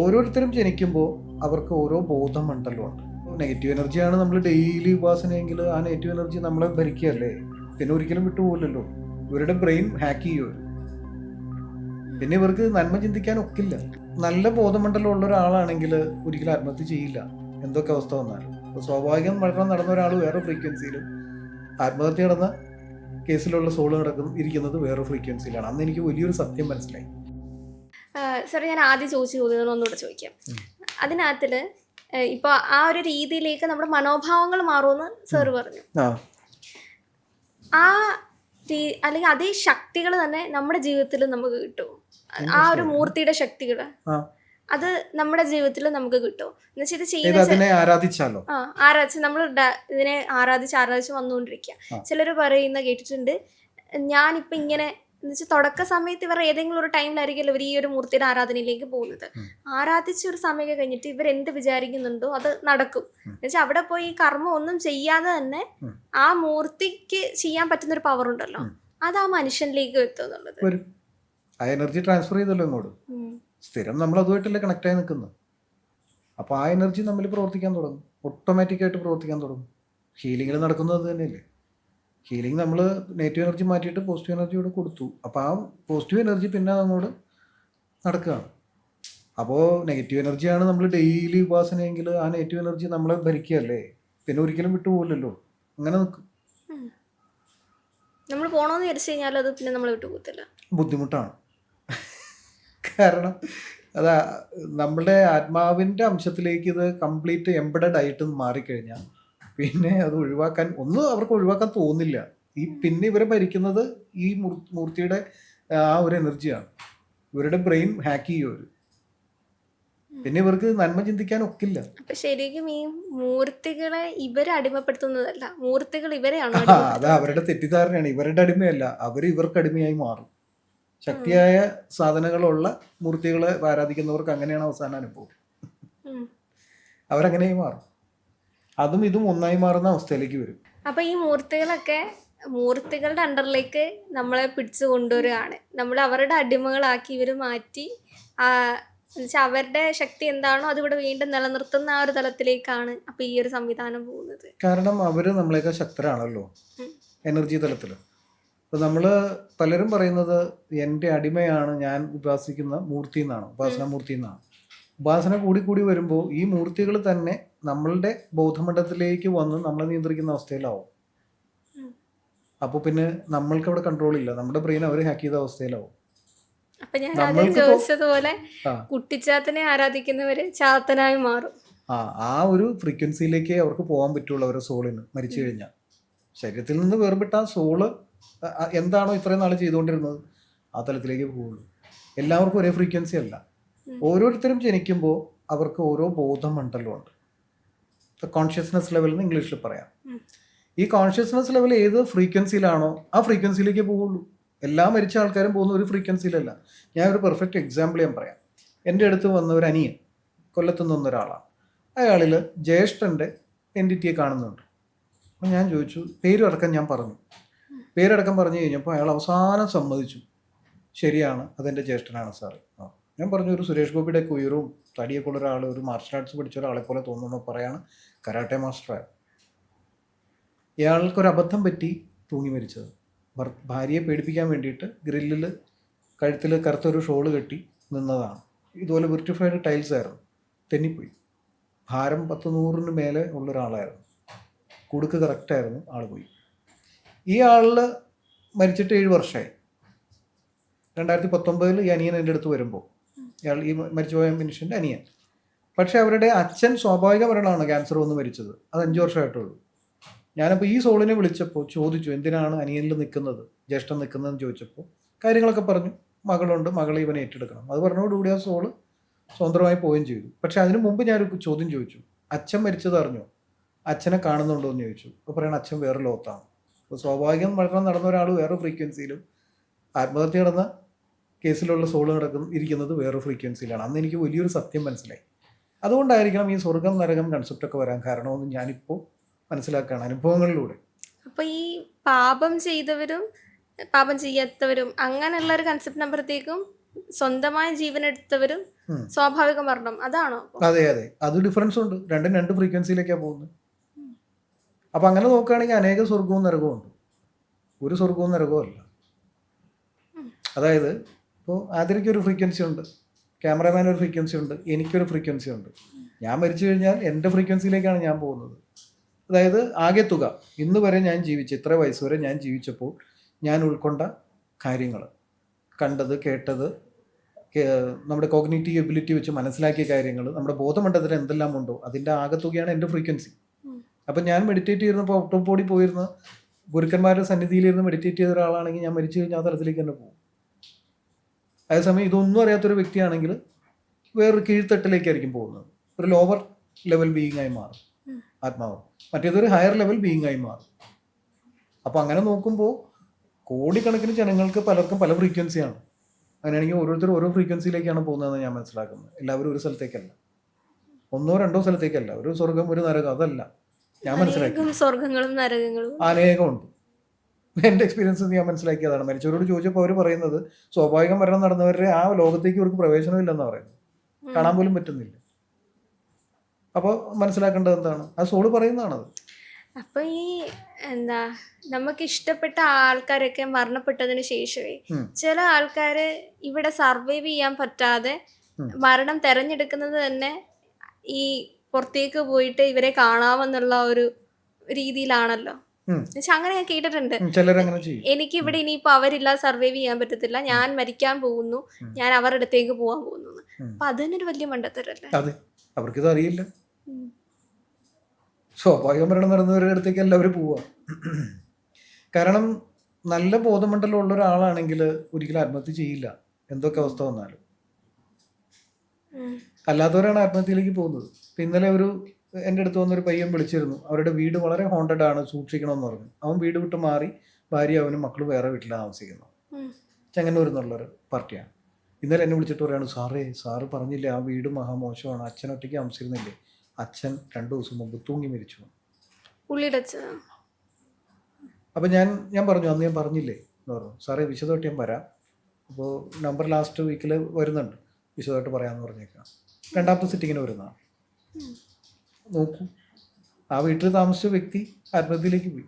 ഓരോരുത്തരും ജനിക്കുമ്പോൾ അവർക്ക് ഓരോ ബോധമണ്ഡലമുണ്ട് നെഗറ്റീവ് എനർജിയാണ് നമ്മൾ ഡെയിലി ഉപാസനയെങ്കിൽ ആ നെഗറ്റീവ് എനർജി നമ്മളെ ഭരിക്കുകയല്ലേ? പിന്നെ ഒരിക്കലും വിട്ടുപോകില്ലല്ലോ. ഇവരുടെ ബ്രെയിൻ ഹാക്ക് ചെയ്യുമോ പിന്നെ ഇവർക്ക് നന്മ ചിന്തിക്കാൻ ഒക്കില്ല. നല്ല ബോധമണ്ഡലം ഉള്ള ഒരാളാണെങ്കിൽ ഒരിക്കലും ആത്മഹത്യ ചെയ്യില്ല. എന്തൊക്കെ അവസ്ഥ വന്നാലും. സ്വാഭാവികം മരണം നടന്ന ഒരാൾ വേറെ ഫ്രീക്വൻസിയിലും ആത്മഹത്യ നടന്ന കേസിലുള്ള സോൾ നടക്കും ഇരിക്കുന്നത് വേറെ ഫ്രീക്വൻസിയിലാണ് അന്ന് എനിക്ക് വലിയൊരു സത്യം മനസ്സിലായി. സാർ ഞാൻ ആദ്യം ചോദിച്ച ചോദ്യങ്ങളൊന്നുകൂടെ ഒന്നുകൂടെ ചോദിക്കാം. അതിനകത്തിൽ ഇപ്പൊ ആ ഒരു രീതിയിലേക്ക് നമ്മുടെ മനോഭാവങ്ങൾ മാറുമെന്ന് സാർ പറഞ്ഞു. ആ. അല്ലെങ്കിൽ അതേ ശക്തികൾ തന്നെ നമ്മുടെ ജീവിതത്തിൽ നമുക്ക് കിട്ടും. ആ ഒരു മൂർത്തിയുടെ ശക്തികൾ അത് നമ്മുടെ ജീവിതത്തിൽ നമുക്ക് കിട്ടും. എന്നുവെച്ചാൽ ഇത് ചെയ്യുന്ന ആരാധിച്ചാലോ? ആ ആരാധിച്ച് നമ്മൾ ഇതിനെ ആരാധിച്ച് ആരാധിച്ച് വന്നുകൊണ്ടിരിക്കുക. ചിലർ പറയുന്ന കേട്ടിട്ടുണ്ട് ഞാനിപ്പോ ഇങ്ങനെ എന്നുവെച്ചാൽ തുടക്ക സമയത്ത് ഇവർ ഏതെങ്കിലും ഒരു ടൈമിലായിരിക്കുമല്ലോ ഇവർ ഈ ഒരു മൂർത്തിയുടെ ആരാധനയിലേക്ക് പോകുന്നത്. ആരാധിച്ച ഒരു സമയമൊക്കെ കഴിഞ്ഞിട്ട് ഇവർ എന്ത് വിചാരിക്കുന്നുണ്ടോ അത് നടക്കും. എന്നുവെച്ചാൽ അവിടെ പോയി ഈ കർമ്മം ഒന്നും ചെയ്യാതെ തന്നെ ആ മൂർത്തിക്ക് ചെയ്യാൻ പറ്റുന്ന ഒരു പവർ ഉണ്ടല്ലോ. അത് ആ മനുഷ്യനിലേക്ക് എത്തും എന്നുള്ളത്. ആ എനർജി ട്രാൻസ്ഫർ ചെയ്തല്ലോ ഇങ്ങോട്ട്. സ്ഥിരം നമ്മൾ അതുമായിട്ടല്ലേ കണക്ട് ആയി നിൽക്കുന്നത്. അപ്പോൾ ആ എനർജി നമ്മൾ പ്രവർത്തിക്കാൻ തുടങ്ങും. ഓട്ടോമാറ്റിക്കായിട്ട് പ്രവർത്തിക്കാൻ തുടങ്ങും. ഹീലിങ്ങിൽ നടക്കുന്നത് തന്നെയല്ലേ? ഹീലിംഗ് നമ്മൾ നെഗറ്റീവ് എനർജി മാറ്റിയിട്ട് പോസിറ്റീവ് എനർജി കൂടെ കൊടുത്തു. അപ്പോൾ ആ പോസിറ്റീവ് എനർജി പിന്നെ അങ്ങോട്ട് നടക്കുകയാണ്. അപ്പോൾ നെഗറ്റീവ് എനർജിയാണ് നമ്മൾ ഡെയിലി ഉപാസനയെങ്കിൽ ആ നെഗറ്റീവ് എനർജി നമ്മളെ ഭരിക്കുകയല്ലേ? പിന്നെ ഒരിക്കലും വിട്ടുപോകില്ലല്ലോ അങ്ങനെ നിൽക്കും. നമ്മൾ പോകണമെന്ന് വിചാരിച്ചു കഴിഞ്ഞാൽ അത് പിന്നെ നമ്മൾ വിട്ടു പോകത്തില്ല. ബുദ്ധിമുട്ടാണ്. കാരണം അതാ നമ്മളുടെ ആത്മാവിന്റെ അംശത്തിലേക്ക് ഇത് കംപ്ലീറ്റ് എംബഡഡ് ആയിട്ട് മാറിക്കഴിഞ്ഞാൽ പിന്നെ അത് ഒഴിവാക്കാൻ ഒന്നും അവർക്ക് ഒഴിവാക്കാൻ തോന്നില്ല ഈ പിന്നെ ഇവരെ ഭരിക്കുന്നത് ഈ മൂർത്തിയുടെ ആ ഒരു എനർജിയാണ് ഇവരുടെ ബ്രെയിൻ ഹാക്ക് ചെയ്യും അവർ പിന്നെ ഇവർക്ക് നന്മ ചിന്തിക്കാൻ ഒക്കില്ല. അപ്പൊ ശരിക്കും ഈ മൂർത്തികളെ ഇവരെ അടിമപ്പെടുത്തുന്നതല്ല മൂർത്തികൾ ഇവരെയാണ് അത് അവരുടെ തെറ്റിദ്ധാരണയാണ്. ഇവരുടെ അടിമയല്ല അവർ ഇവർക്ക് അടിമയായി മാറും. ശക്തിയായ സാധനങ്ങളുള്ള മൂർത്തികളെ ആരാധിക്കുന്നവർക്ക് അങ്ങനെയാണ് അവസാന അനുഭവം. അവരങ്ങനെയായി മാറും. അതും ഇതും ഒന്നായി മാറുന്ന അവസ്ഥയിലേക്ക് വരും. അപ്പൊ ഈ മൂർത്തികളൊക്കെ മൂർത്തികളുടെ അണ്ടറിലേക്ക് നമ്മളെ പിടിച്ചു കൊണ്ടുവരികയാണ്. നമ്മൾ അവരുടെ അടിമകളാക്കി ഇവർ മാറ്റി എന്നുവെച്ചാൽ അവരുടെ ശക്തി എന്താണോ അത് ഇവിടെ വീണ്ടും നിലനിർത്തുന്ന ആ ഒരു തലത്തിലേക്കാണ് അപ്പൊ ഈ ഒരു സംവിധാനം പോകുന്നത്. കാരണം അവർ നമ്മളെയൊക്കെ ശക്തരാണല്ലോ എനർജി തലത്തിൽ അപ്പൊ നമ്മൾ പലരും പറയുന്നത് എന്റെ അടിമയാണ് ഞാൻ ഉപാസിക്കുന്ന മൂർത്തി എന്നാണ് ഉപാസന മൂർത്തി എന്നാണ് ഉപാസന കൂടി കൂടി വരുമ്പോൾ ഈ മൂർത്തികൾ തന്നെ നമ്മളുടെ ബോധമണ്ഡലത്തിലേക്ക് വന്ന് നമ്മളെ നിയന്ത്രിക്കുന്ന അവസ്ഥയിലാവും. അപ്പോൾ പിന്നെ നമ്മൾക്ക് അവിടെ കൺട്രോൾ ഇല്ല. നമ്മുടെ ബ്രെയിൻ അവർ ഹാക്ക് ചെയ്ത അവസ്ഥയിലാവും. അപ്പൊ ഞാൻ ആദ്യം ചോദിച്ചതുപോലെ ആ. കുട്ടിച്ചാത്തനെ ആരാധിക്കുന്നവര് ചാത്തനായി മാറും. ആ ആ ഒരു ഫ്രീക്വൻസിയിലേക്ക് അവർക്ക് പോകാൻ പറ്റുള്ളൂ അവരുടെ സോളിന് മരിച്ചു കഴിഞ്ഞാൽ. ശരീരത്തിൽ നിന്ന് വേർപെട്ട ആ സോൾ എന്താണോ ഇത്രയും നാൾ ചെയ്തുകൊണ്ടിരുന്നത് ആ തലത്തിലേക്ക് പോവുള്ളൂ എല്ലാവർക്കും ഒരേ ഫ്രീക്വൻസി അല്ല. ഓരോരുത്തരും ജനിക്കുമ്പോൾ അവർക്ക് ഓരോ ബോധമണ്ഡലമുണ്ട്. കോൺഷ്യസ്നെസ് ലെവൽ എന്ന് ഇംഗ്ലീഷിൽ പറയാം. ഈ കോൺഷ്യസ്നെസ് ലെവൽ ഏത് ഫ്രീക്വൻസിയിലാണോ ആ ഫ്രീക്വൻസിയിലേക്ക് പോവുള്ളൂ എല്ലാ മരിച്ച ആൾക്കാരും പോകുന്ന ഒരു ഫ്രീക്വൻസിയിലല്ല ഞാൻ ഒരു പെർഫെക്റ്റ് എക്സാമ്പിൾ ഞാൻ പറയാം. എന്റെ അടുത്ത് വന്ന ഒരു അനിയൻ കൊല്ലത്തു നിന്ന് ഒരാളാണ്. അയാളിൽ ജ്യേഷ്ഠന്റെ എന്റിറ്റിയെ കാണുന്നുണ്ട്. അപ്പം ഞാൻ ചോദിച്ചു പേരടക്കം ഞാൻ പറഞ്ഞു. പേരടക്കം പറഞ്ഞു കഴിഞ്ഞപ്പോൾ അയാൾ അവസാനം സമ്മതിച്ചു. ശരിയാണ് അതെന്റെ ജ്യേഷ്ഠനാണ് സാറേ. ആ. ഞാൻ പറഞ്ഞു ഒരു സുരേഷ് ഗോപിയുടെ ഉയരവും തടിയൊക്കെ ഉള്ള ഒരാൾ ഒരു മാർഷൽ ആർട്സ് പഠിച്ച ഒരാളെ പോലെ തോന്നുന്നു പറയാണ് കരാട്ടെ മാസ്റ്ററായ ഇയാൾക്കൊരു അബദ്ധം പറ്റി തൂങ്ങി മരിച്ചത്. ഭാര്യയെ പേടിപ്പിക്കാൻ വേണ്ടിയിട്ട് ഗ്രില്ലിൽ കഴുത്തിൽ കറുത്തൊരു ഷോൾ കെട്ടി നിന്നതാണ്. ഇതുപോലെ വിർട്ടിഫൈഡ് ടൈൽസ് ആയിരുന്നു. തെന്നിപ്പോയി. ഭാരം പത്ത് നൂറിന് മേലെ ഉള്ള ഒരാളായിരുന്നു. കുടുക്ക് കറക്റ്റായിരുന്നു ആൾ പോയി. ഈ ആളിൽ മരിച്ചിട്ട് ഏഴ് വർഷമായി രണ്ടായിരത്തി പത്തൊമ്പതിൽ ഈ അനിയൻ എന്റെ അടുത്ത് വരുമ്പോൾ ഇയാൾ ഈ മരിച്ചുപോയ മനുഷ്യന്റെ അനിയൻ. പക്ഷെ അവരുടെ അച്ഛൻ സ്വാഭാവിക മരണമാണ് ക്യാൻസർ വന്ന് മരിച്ചത്. അത് അഞ്ച് വർഷമായിട്ടുള്ളൂ. ഞാനപ്പോൾ ഈ സോളിനെ വിളിച്ചപ്പോൾ ചോദിച്ചു എന്തിനാണ് അനിയനിൽ നിൽക്കുന്നത്? ജ്യേഷ്ഠൻ നിൽക്കുന്നതെന്ന് ചോദിച്ചപ്പോൾ കാര്യങ്ങളൊക്കെ പറഞ്ഞു. മകളുണ്ട് മകളെ ഇവനെ ഏറ്റെടുക്കണം. അത് പറഞ്ഞതോടുകൂടി ആ സോൾ സ്വതന്ത്രമായി പോവുകയും ചെയ്തു. പക്ഷെ അതിനു മുമ്പ് ഞാനൊരു ചോദ്യം ചോദിച്ചു. അച്ഛൻ മരിച്ചത് അറിഞ്ഞോ? അച്ഛനെ കാണുന്നുണ്ടോ? എന്ന് ചോദിച്ചു. അപ്പോൾ പറയണ അച്ഛൻ വേറെ ലോകത്താണ്. അപ്പോൾ സ്വാഭാവികം മരണം നടന്ന ഒരാൾ വേറെ ഫ്രീക്വൻസിയിലും ആത്മഹത്യ നടന്ന കേസിലുള്ള സോൾ നടക്കുന്ന ഇരിക്കുന്നത് വേറെ ഫ്രീക്വൻസിയിലാണ്. അന്ന് എനിക്ക് വലിയൊരു സത്യം മനസ്സിലായി. അതുകൊണ്ടായിരിക്കണം ഈ സ്വർഗം നരകം കൺസെപ്റ്റൊക്കെ വരാൻ കാരണമെന്ന് ഞാനിപ്പോൾ മനസ്സിലാക്കുകയാണ് അനുഭവങ്ങളിലൂടെ. അപ്പോൾ ഈ പാപം ചെയ്തവരും പാപം ചെയ്യാത്തവരും അങ്ങനെയുള്ള ഒരു കൺസെപ്റ്റ് നമ്പറത്തേക്കും സ്വന്തമായ ജീവൻ എടുത്തവരും സ്വാഭാവിക മരണം അതാണോ അതെ അതെ. അത് ഡിഫറൻസ് ഉണ്ട്. രണ്ടും രണ്ട് ഫ്രീക്വൻസിയിലേക്കാണ് പോകുന്നത്. അപ്പം അങ്ങനെ നോക്കുകയാണെങ്കിൽ അനേക സ്വർഗവും നരകവും ഉണ്ട്. ഒരു സ്വർഗവും നരകവും അല്ല. അതായത് ഇപ്പോൾ ആതിരയ്ക്ക് ഒരു ഫ്രീക്വൻസി ഉണ്ട്. ക്യാമറമാൻ ഒരു ഫ്രീക്വൻസി ഉണ്ട്. എനിക്കൊരു ഫ്രീക്വൻസി ഉണ്ട്. ഞാൻ മരിച്ചു കഴിഞ്ഞാൽ എന്റെ ഫ്രീക്വൻസിയിലേക്കാണ് ഞാൻ പോകുന്നത്. അതായത് ആകെ തുക. ഇന്ന് വരെ ഞാൻ ജീവിച്ച ഇത്ര വയസ്സ് വരെ ഞാൻ ജീവിച്ചപ്പോൾ ഞാൻ ഉൾക്കൊണ്ട കാര്യങ്ങൾ. കണ്ടത് കേട്ടത് നമ്മുടെ കോഗ്നേറ്റീവ് എബിലിറ്റി വെച്ച് മനസ്സിലാക്കിയ കാര്യങ്ങൾ നമ്മുടെ ബോധമണ്ഡലത്തിൽ എന്തെല്ലാം ഉണ്ടോ അതിന്റെ ആകെ തുകയാണ് എന്റെ ഫ്രീക്വൻസി. അപ്പം ഞാൻ മെഡിറ്റേറ്റ് ചെയ്യുന്നപ്പോൾ ഔട്ട് ഓഫ് ബോഡി പോയിരുന്ന ഗുരുക്കന്മാരുടെ സന്നിധിയിലിരുന്ന് മെഡിറ്റേറ്റ് ചെയ്ത ഒരാളാണെങ്കിൽ ഞാൻ മരിച്ചു കഴിഞ്ഞാൽ ആ തലത്തിലേക്ക് തന്നെ പോകും. അതേസമയം ഇതൊന്നും അറിയാത്തൊരു വ്യക്തിയാണെങ്കിൽ വേറൊരു കീഴ്ത്തട്ടിലേക്കായിരിക്കും പോകുന്നത്. ഒരു ലോവർ ലെവൽ ബീയിങ് ആയി മാറും ആത്മാവ്. മറ്റേതൊരു ഹയർ ലെവൽ ബീയിങ് ആയി മാറും. അപ്പോൾ അങ്ങനെ നോക്കുമ്പോൾ കോടിക്കണക്കിന് ജനങ്ങൾക്ക് പലർക്കും പല ഫ്രീക്വൻസിയാണ് അങ്ങനെയാണെങ്കിൽ ഓരോരുത്തർ ഓരോ ഫ്രീക്വൻസിയിലേക്കാണ് പോകുന്നതെന്ന് ഞാൻ മനസ്സിലാക്കുന്നത് എല്ലാവരും ഒരു സ്ഥലത്തേക്കല്ല. ഒന്നോ രണ്ടോ സ്ഥലത്തേക്കല്ല. ഒരു സ്വർഗം ഒരു നരകം അതല്ല. ഞാൻ മനസ്സിലാക്കി. സ്വർഗങ്ങളും നരകങ്ങളും. അനേകമുണ്ട്. എന്റെ എക്സ്പീരിയൻസ് ഞാൻ മനസ്സിലാക്കിയതാണ്. മരിച്ചവരോട് ചോദിച്ചപ്പോൾ അവർ പറയുന്നത് സ്വാഭാവിക മരണം നടന്നവരുടെ ആ ലോകത്തേക്ക് ഇവർക്ക് പ്രവേശനമില്ലെന്ന് പറയുന്നത്. കാണാൻ പോലും പറ്റുന്നില്ല. അപ്പോൾ മനസ്സിലാക്കേണ്ടത് എന്താണ്? ആ സോൾ പറയുന്നതാണത്. അപ്പൊ ഈ എന്താ നമുക്ക് ഇഷ്ടപ്പെട്ട ആൾക്കാരൊക്കെ മരണപ്പെട്ടതിന് ശേഷമേ ചില ആൾക്കാര് ഇവിടെ സർവൈവ് ചെയ്യാൻ പറ്റാതെ മരണം തെരഞ്ഞെടുക്കുന്നത് തന്നെ ഈ പുറത്തേക്ക് പോയിട്ട് ഇവരെ കാണാമെന്നുള്ള ഒരു രീതിയിലാണല്ലോ. എന്നുവെച്ചാ അങ്ങനെ ഞാൻ കേട്ടിട്ടുണ്ട് എനിക്ക് ഇവിടെ ഇനിയിപ്പോ അവരില്ല സർവൈവ് ചെയ്യാൻ പറ്റത്തില്ല. ഞാൻ മരിക്കാൻ പോകുന്നു. ഞാൻ അവരുടെ അടുത്തേക്ക് പോകാൻ പോകുന്നു അപ്പൊ അത് അപ്പൊ അതിനൊരു വലിയ മണ്ടത്തരല്ലേ? അതെ അവർക്കിത് അറിയില്ല. സ്വാഭാവിക മരണം നടന്നവരുടെ അടുത്തേക്ക് എല്ലാവരും പോവുക. കാരണം നല്ല ബോധമണ്ഡലം ഉള്ള ഒരാളാണെങ്കിൽ ഒരിക്കലും ആത്മഹത്യ ചെയ്യില്ല. എന്തൊക്കെ അവസ്ഥ വന്നാലും. അല്ലാത്തവരാണ് ആത്മഹത്യയിലേക്ക് പോകുന്നത്. ഇന്നലെ ഒരു എന്റെ അടുത്ത് വന്നൊരു പയ്യൻ വിളിച്ചിരുന്നു. അവരുടെ വീട് വളരെ ഹോണ്ടഡ് ആണ് സൂക്ഷിക്കണമെന്ന് പറഞ്ഞു. അവൻ വീട് വിട്ട് മാറി ഭാര്യ അവനും മക്കളും വേറെ വീട്ടിലാണ് താമസിക്കുന്നത്. ചെങ്ങന്നൂർ എന്നുള്ളൊരു പാർട്ടിയാണ്. ഇന്നലെ എന്നെ വിളിച്ചിട്ട് പറയാണ് സാറേ സാറ് പറഞ്ഞില്ലേ ആ വീട് മഹാമോശമാണ് അച്ഛൻ ഒറ്റയ്ക്ക് താമസിക്കുന്നില്ലേ? അച്ഛൻ രണ്ടു ദിവസം മുമ്പ് തൂങ്ങി മരിച്ചു? അപ്പം ഞാൻ ഞാൻ പറഞ്ഞു അന്ന് ഞാൻ പറഞ്ഞില്ലേ? എന്ന് പറഞ്ഞു. സാറേ വിശദമായിട്ട് ഞാൻ വരാം. അപ്പോൾ നമ്പർ ലാസ്റ്റ് വീക്കിൽ വരുന്നുണ്ട്. വിശദമായിട്ട് പറയാമെന്ന് പറഞ്ഞേക്കാം. രണ്ടാമത്തെ സിറ്റിങ്ങിന് വരുന്നതാണ്. നോക്കൂ. ആ വീട്ടിൽ താമസിച്ച വ്യക്തി ആത്മഹത്യയിലേക്ക് പോയി.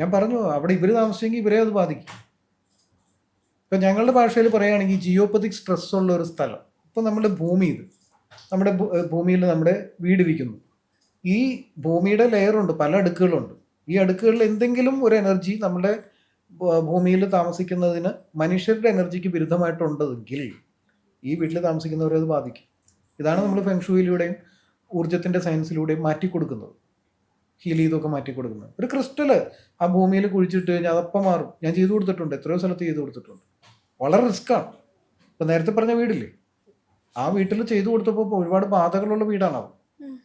ഞാൻ പറഞ്ഞു അവിടെ ഇവർ താമസിച്ചെങ്കിൽ ഇവരെ അത് ബാധിക്കും. ഇപ്പം ഞങ്ങളുടെ ഭാഷയിൽ പറയുകയാണെങ്കിൽ ജിയോപ്പതിക് സ്ട്രെസ് ഉള്ള ഒരു സ്ഥലം. ഇപ്പം നമ്മുടെ ഭൂമി ഇത്. നമ്മുടെ ഭൂമിയിൽ നമ്മുടെ വീട് വിൽക്കുന്നു ഈ ഭൂമിയുടെ ലെയറുണ്ട് പല അടുക്കുകളുണ്ട്. ഈ അടുക്കുകളിൽ എന്തെങ്കിലും ഒരു എനർജി നമ്മുടെ ഭൂമിയിൽ താമസിക്കുന്നതിന് മനുഷ്യരുടെ എനർജിക്ക് വിരുദ്ധമായിട്ടുണ്ടെങ്കിൽ ഈ വീട്ടിൽ താമസിക്കുന്നവരെ അത് ബാധിക്കും. ഇതാണ് നമ്മൾ ഫെങ്ഷുയിലൂടെയും ഊർജത്തിന്റെ സയൻസിലൂടെ മാറ്റി കൊടുക്കുന്നത് ഹീൽ ചെയ്തൊക്കെ മാറ്റി കൊടുക്കുന്നത് ഒരു ക്രിസ്റ്റൽ ആ ഭൂമിയിൽ കുഴിച്ചിട്ട് കഴിഞ്ഞാൽ അതപ്പം മാറും. ഞാൻ ചെയ്തു കൊടുത്തിട്ടുണ്ട്. എത്രയോ സ്ഥലത്ത് ചെയ്തു കൊടുത്തിട്ടുണ്ട്. വളരെ റിസ്ക്കാണ് ഇപ്പം നേരത്തെ പറഞ്ഞ വീടില്ലേ? ആ വീട്ടിൽ ചെയ്തു കൊടുത്തപ്പോൾ ഒരുപാട് ബാധകളുള്ള വീടാണ് അത്.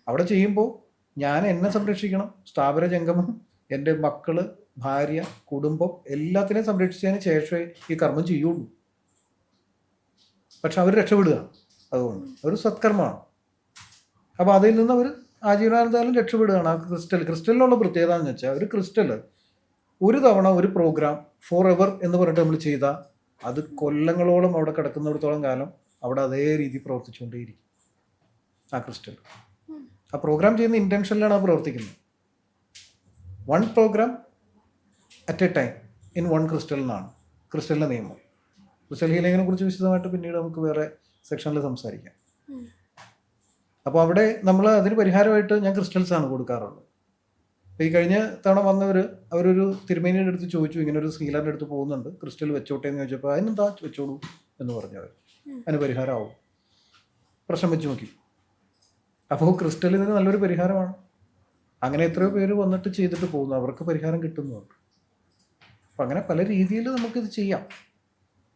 അവിടെ ചെയ്യുമ്പോൾ ഞാൻ എന്നെ സംരക്ഷിക്കണം. സ്ഥാപന ജംഗമം എന്റെ മക്കൾ ഭാര്യ കുടുംബം എല്ലാത്തിനെയും സംരക്ഷിച്ചതിന് ശേഷമേ ഈ കർമ്മം ചെയ്യുള്ളൂ. പക്ഷെ അവർ രക്ഷപ്പെടുക. അതുകൊണ്ട്. ഒരു സത്കർമ്മമാണ്. അപ്പോൾ അതിൽ നിന്ന് അവർ ആജീവനാനന്ദാലും രക്ഷപ്പെടുകയാണ്. ആ ക്രിസ്റ്റൽ ക്രിസ്റ്റലിനുള്ള പ്രത്യേകത എന്ന് വെച്ചാൽ ഒരു ക്രിസ്റ്റൽ ഒരു തവണ ഒരു പ്രോഗ്രാം ഫോർ എവർ എന്ന് പറഞ്ഞിട്ട് നമ്മൾ ചെയ്താൽ അത് കൊല്ലങ്ങളോളം അവിടെ കിടക്കുന്നിടത്തോളം കാലം അവിടെ അതേ രീതി പ്രവർത്തിച്ചുകൊണ്ടേയിരിക്കും ആ ക്രിസ്റ്റൽ. ആ പ്രോഗ്രാം ചെയ്യുന്ന ഇന്റൻഷനിലാണ് ആ പ്രവർത്തിക്കുന്നത്. One program at a time in one crystal എന്നാണ്. ക്രിസ്റ്റലിന്റെ നിയമം. ക്രിസ്റ്റൽ ഹീലിങ്ങിനെ കുറിച്ച് വിശദമായിട്ട് പിന്നീട് നമുക്ക് വേറെ സെക്ഷനിൽ സംസാരിക്കാം. അപ്പോൾ അവിടെ നമ്മൾ അതിന് പരിഹാരമായിട്ട് ഞാൻ ക്രിസ്റ്റൽസ് ആണ് കൊടുക്കാറുള്ളത്. അപ്പോൾ ഈ കഴിഞ്ഞ തവണ വന്നവർ അവരൊരു തിരുമേനിയുടെ അടുത്ത് ചോദിച്ചു ഇങ്ങനെ ഒരു സീലറിന്റെ അടുത്ത് പോകുന്നുണ്ട് ക്രിസ്റ്റൽ വെച്ചോട്ടെ എന്ന് ചോദിച്ചപ്പോൾ അതിനെന്താ വെച്ചോളൂ എന്ന് പറഞ്ഞു അവർ. അതിന് പരിഹാരമാവും. പ്രശ്നം വെച്ച് നോക്കി. അപ്പോൾ ക്രിസ്റ്റൽ ഇതിന് നല്ലൊരു പരിഹാരമാണ്. അങ്ങനെ എത്രയോ പേര് വന്നിട്ട് ചെയ്തിട്ട് പോകുന്നു. അവർക്ക് പരിഹാരം കിട്ടുന്നുണ്ട്. അപ്പം അങ്ങനെ പല രീതിയിൽ നമുക്കിത് ചെയ്യാം.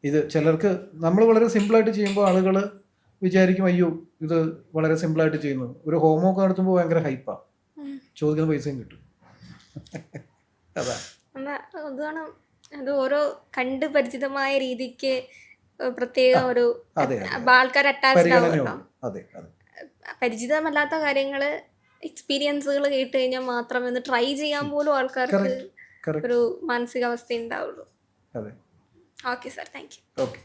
ഇത് ചിലർക്ക് നമ്മൾ വളരെ സിമ്പിളായിട്ട് ചെയ്യുമ്പോൾ ആളുകൾ വിചാരിക്കും അയ്യോ ഇത് വളരെ സിമ്പിളായിട്ട് ചെയ്യുന്നു. ഒരു ഹോമോ ഒക്കെ നടത്തുമ്പോൾ ഭയങ്കര ഹൈപ്പാ ചോദിക്കുന്ന പൈസയും കിട്ടും. അതാ. അതാണ് അത് ഓരോ കണ്ട് പരിചിതമായ രീതിക്ക് പ്രത്യേക ഒരു ആൾക്കാർ അറ്റാച്ച്ഡ് ആവുമല്ലോ പരിചിതമല്ലാത്ത കാര്യങ്ങൾ എക്സ്പീരിയൻസുകൾ കേട്ട് കഴിഞ്ഞാൽ മാത്രം എന്ന് ട്രൈ ചെയ്യാൻ പോലും ആൾക്കാർക്ക് ഒരു മാനസികാവസ്ഥ ഉണ്ടാവുള്ളൂ. Okay sir thank you okay